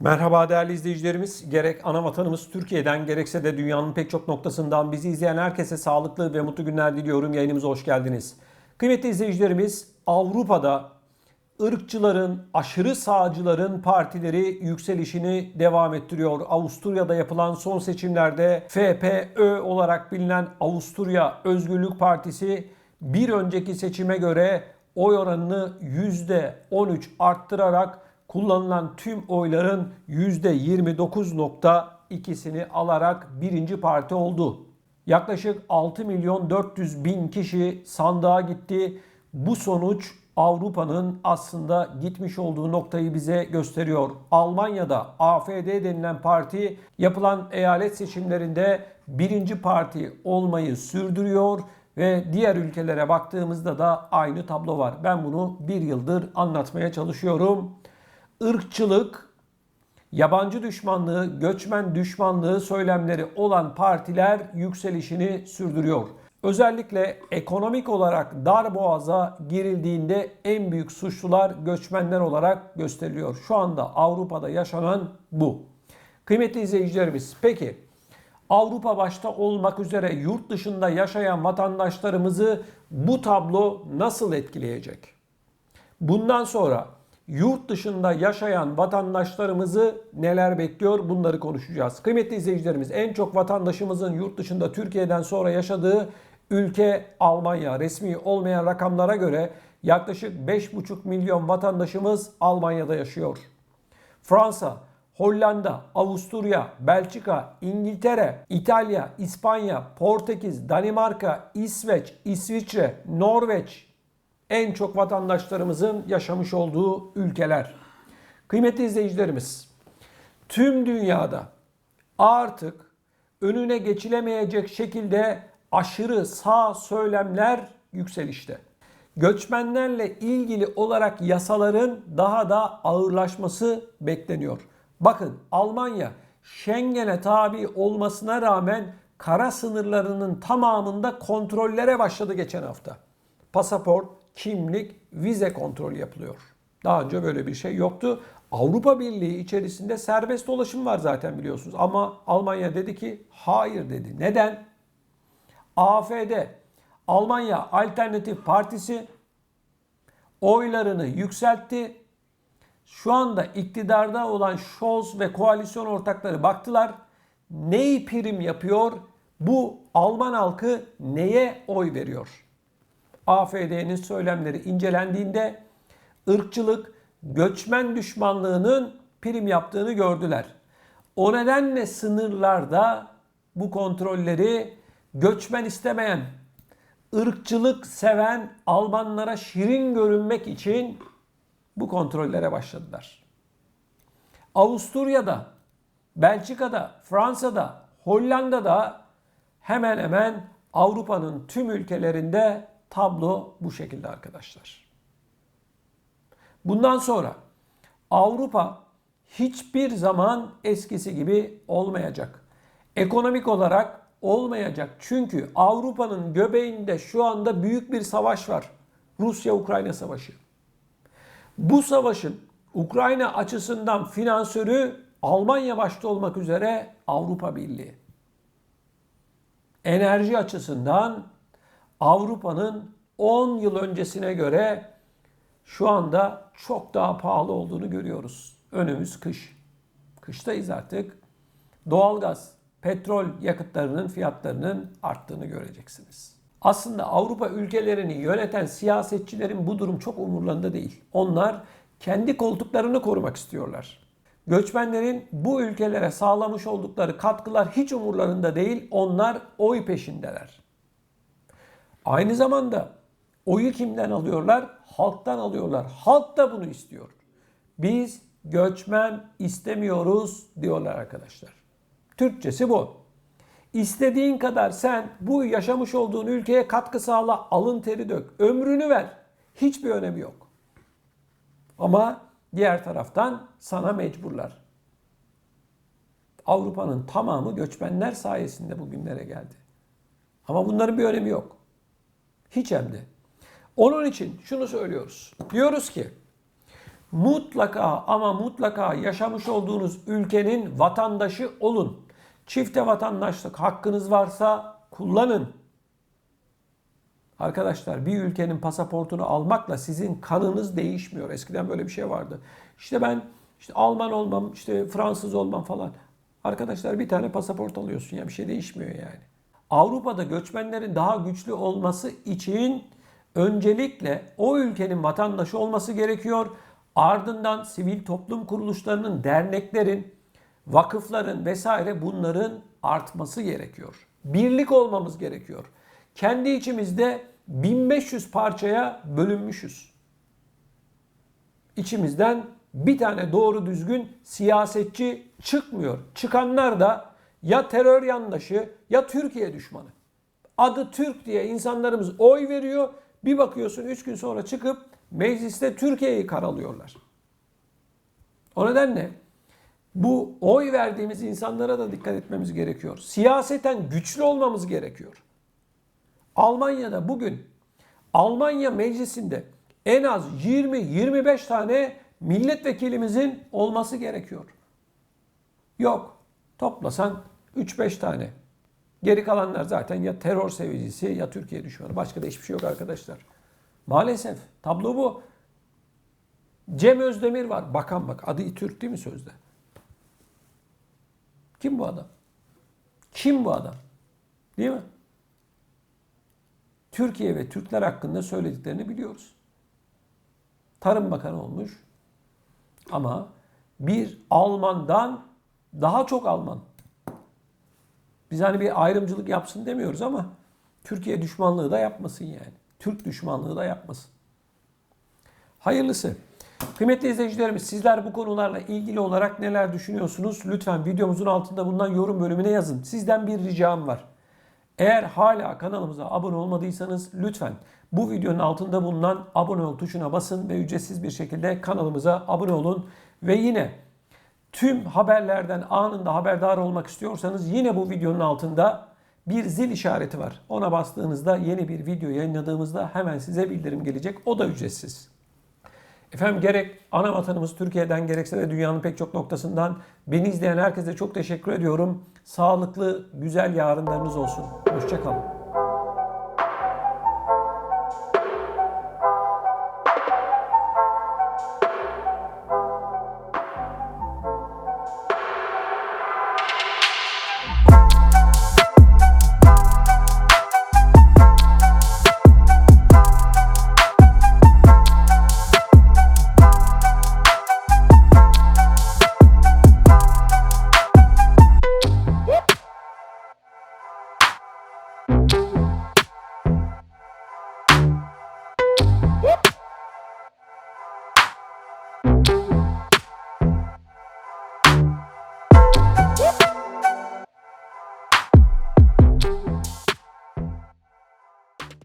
Merhaba değerli izleyicilerimiz. Gerek ana vatanımız Türkiye'den gerekse de dünyanın pek çok noktasından bizi izleyen herkese sağlıklı ve mutlu günler diliyorum. Yayınımıza hoş geldiniz. Kıymetli izleyicilerimiz Avrupa'da ırkçıların, aşırı sağcıların partileri yükselişini devam ettiriyor. Avusturya'da yapılan son seçimlerde FPÖ olarak bilinen Avusturya Özgürlük Partisi bir önceki seçime göre oy oranını %13 arttırarak kullanılan tüm oyların %29.2'sini alarak birinci parti oldu. Yaklaşık 6 milyon 400 bin kişi sandığa gitti. Bu sonuç Avrupa'nın aslında gitmiş olduğu noktayı bize gösteriyor. Almanya'da AFD denilen parti yapılan eyalet seçimlerinde birinci parti olmayı sürdürüyor ve diğer ülkelere baktığımızda da aynı tablo var. Ben bunu bir yıldır anlatmaya çalışıyorum. Irkçılık, yabancı düşmanlığı, göçmen düşmanlığı söylemleri olan partiler yükselişini sürdürüyor. Özellikle ekonomik olarak dar boğaza girildiğinde en büyük suçlular göçmenler olarak gösteriliyor. Şu anda Avrupa'da yaşanan bu. Kıymetli izleyicilerimiz peki Avrupa başta olmak üzere yurt dışında yaşayan vatandaşlarımızı bu tablo nasıl etkileyecek? Bundan sonra yurt dışında yaşayan vatandaşlarımızı neler bekliyor bunları konuşacağız. Kıymetli izleyicilerimiz en çok vatandaşımızın yurt dışında Türkiye'den sonra yaşadığı ülke Almanya. Resmi olmayan rakamlara göre yaklaşık 5,5 milyon vatandaşımız Almanya'da yaşıyor. Fransa, Hollanda, Avusturya, Belçika, İngiltere, İtalya, İspanya, Portekiz, Danimarka, İsveç, İsviçre, Norveç en çok vatandaşlarımızın yaşamış olduğu ülkeler. Kıymetli izleyicilerimiz, tüm dünyada artık önüne geçilemeyecek şekilde aşırı sağ söylemler yükselişte. Göçmenlerle ilgili olarak yasaların daha da ağırlaşması bekleniyor. Bakın Almanya Schengen'e tabi olmasına rağmen kara sınırlarının tamamında kontrollere başladı geçen hafta. Pasaport, kimlik, vize kontrolü yapılıyor. Daha önce böyle bir şey yoktu. Avrupa Birliği içerisinde serbest dolaşım var zaten biliyorsunuz. Ama Almanya dedi ki hayır dedi. Neden? AFD, Almanya Alternatif Partisi oylarını yükseltti. Şu anda iktidarda olan Scholz ve koalisyon ortakları baktılar. Neyi prim yapıyor? Bu Alman halkı neye oy veriyor? AFD'nin söylemleri incelendiğinde ırkçılık, göçmen düşmanlığının prim yaptığını gördüler. O nedenle sınırlarda bu kontrolleri göçmen istemeyen, ırkçılık seven Almanlara şirin görünmek için bu kontrollere başladılar. Avusturya'da, Belçika'da, Fransa'da, Hollanda'da hemen hemen Avrupa'nın tüm ülkelerinde tablo bu şekilde arkadaşlar. Bundan sonra Avrupa hiçbir zaman eskisi gibi olmayacak. Ekonomik olarak olmayacak. Çünkü Avrupa'nın göbeğinde şu anda büyük bir savaş var. Rusya-Ukrayna savaşı. Bu savaşın Ukrayna açısından finansörü Almanya başta olmak üzere Avrupa Birliği. Enerji açısından Avrupa'nın 10 yıl öncesine göre şu anda çok daha pahalı olduğunu görüyoruz. Önümüz kış. Kıştayız artık. Doğalgaz, petrol yakıtlarının fiyatlarının arttığını göreceksiniz. Aslında Avrupa ülkelerini yöneten siyasetçilerin bu durum çok umurlarında değil. Onlar kendi koltuklarını korumak istiyorlar. Göçmenlerin bu ülkelere sağlamış oldukları katkılar hiç umurlarında değil. Onlar oy peşindeler. Aynı zamanda oyu kimden alıyorlar? Halktan alıyorlar. Halk da bunu istiyor. Biz göçmen istemiyoruz diyorlar arkadaşlar. Türkçesi bu. İstediğin kadar sen bu yaşamış olduğun ülkeye katkı sağla, alın teri dök, ömrünü ver. Hiçbir önemi yok. Ama diğer taraftan sana mecburlar. Avrupa'nın tamamı göçmenler sayesinde bugünlere geldi. Ama bunların bir önemi yok. Hiç hem de. Onun için şunu söylüyoruz. Diyoruz ki mutlaka ama mutlaka yaşamış olduğunuz ülkenin vatandaşı olun. Çifte vatandaşlık hakkınız varsa kullanın. Arkadaşlar bir ülkenin pasaportunu almakla sizin kanınız değişmiyor. Eskiden böyle bir şey vardı. İşte ben işte Alman olmam, işte Fransız olmam falan. Arkadaşlar bir tane pasaport alıyorsun ya bir şey değişmiyor yani. Avrupa'da göçmenlerin daha güçlü olması için öncelikle o ülkenin vatandaşı olması gerekiyor. Ardından sivil toplum kuruluşlarının, derneklerin, vakıfların vesaire bunların artması gerekiyor. Birlik olmamız gerekiyor. Kendi içimizde 1500 parçaya bölünmüşüz. İçimizden bir tane doğru düzgün siyasetçi çıkmıyor. Çıkanlar da ya terör yandaşı ya Türkiye düşmanı. Adı Türk diye insanlarımız oy veriyor. Bir bakıyorsun 3 gün sonra çıkıp mecliste Türkiye'yi karalıyorlar. O nedenle bu oy verdiğimiz insanlara da dikkat etmemiz gerekiyor. Siyaseten güçlü olmamız gerekiyor. Almanya'da bugün Almanya meclisinde en az 20-25 tane milletvekilimizin olması gerekiyor. Yok. Toplasan 3-5 tane. Geri kalanlar zaten ya terör sevicisi ya Türkiye düşmanı. Başka da hiçbir şey yok arkadaşlar. Maalesef tablo bu. Cem Özdemir var. Bakan bak. Adı Türk değil mi sözde? Kim bu adam? Kim bu adam? Değil mi? Türkiye ve Türkler hakkında söylediklerini biliyoruz. Tarım Bakanı olmuş. Ama bir Alman'dan daha çok Alman. Biz hani bir ayrımcılık yapsın demiyoruz ama Türkiye düşmanlığı da yapmasın yani. Türk düşmanlığı da yapmasın. Hayırlısı. Kıymetli izleyicilerimiz sizler bu konularla ilgili olarak neler düşünüyorsunuz? Lütfen videomuzun altında bulunan yorum bölümüne yazın. Sizden bir ricam var. Eğer hala kanalımıza abone olmadıysanız lütfen bu videonun altında bulunan abone ol tuşuna basın ve ücretsiz bir şekilde kanalımıza abone olun. Ve yine tüm haberlerden anında haberdar olmak istiyorsanız yine bu videonun altında bir zil işareti var. Ona bastığınızda yeni bir video yayınladığımızda hemen size bildirim gelecek. O da ücretsiz. Efendim gerek ana vatanımız Türkiye'den gerekse de dünyanın pek çok noktasından beni izleyen herkese çok teşekkür ediyorum. Sağlıklı, güzel yarınlarınız olsun. Hoşçakalın.